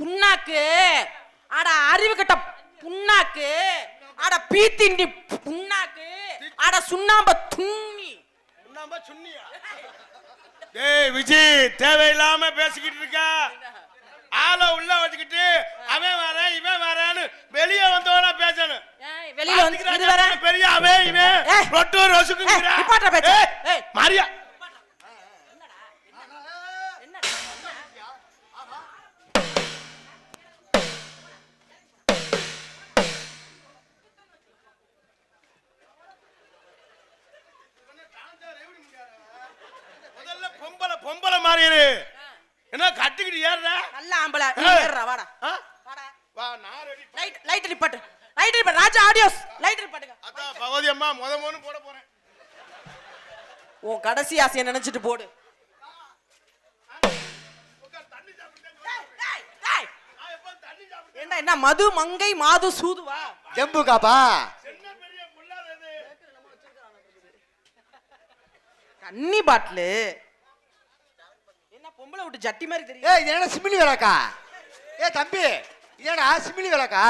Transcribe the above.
புண்ணாக்கு. அட அறிவு கட்ட புண்ணாக்கு. அட பீத்திண்டி புண்ணாக்கு. அட சுண்ணாம்ப துண்ணி. சுண்ணாம்பா சுண்ணியா? டேய் விஜய் தேவையில்லாம பேசிக்கிட்டு இருக்க. ஆளை உள்ள வச்சுக்கிட்டு அவன் வரேன் இவன் வரேன்னு வெளியே வந்தவனா பேசணும். வெளியில வந்து பெரிய அவன் இவன். ரொட்டு ரசுக்குங்கிற. ஏய், நிப்பாட்டுற பொம்பளை இரு. என்ன கட்டிக்கிட்டு ஏறுற? நல்ல ஆம்பளை. ஏறுறா வாடா. ஆ? வாடா. வா நான் ரெடி லைட் லைட் நிப்பாட்டு லைட் நிப்பாட்டு ராஜா ஆடியோஸ் லைட் நிப்பாட்டுங்க அதான் பகவதி அம்மா முத முத போட போறேன். உன் கடைசி ஆசையை நினைச்சிட்டு போடு. தண்ணி சாப்பிட்டேன் டேய், டேய், டேய். நான் எப்ப தண்ணி சாப்பிட்டேன் என்ன என்ன மது மங்கை மாது சூதுவா? ஜம்பு காப்பா? சின்ன பெரிய முள்ளாதது தண்ணி பாட்டிலு. பொம்பளை விட்டு ஜட்டி மாதிரி தெரியும் ஏ இது என்ன சிமிலி விளக்கா? ஏ தம்பி இது என்ன சிமிலி விளக்கா?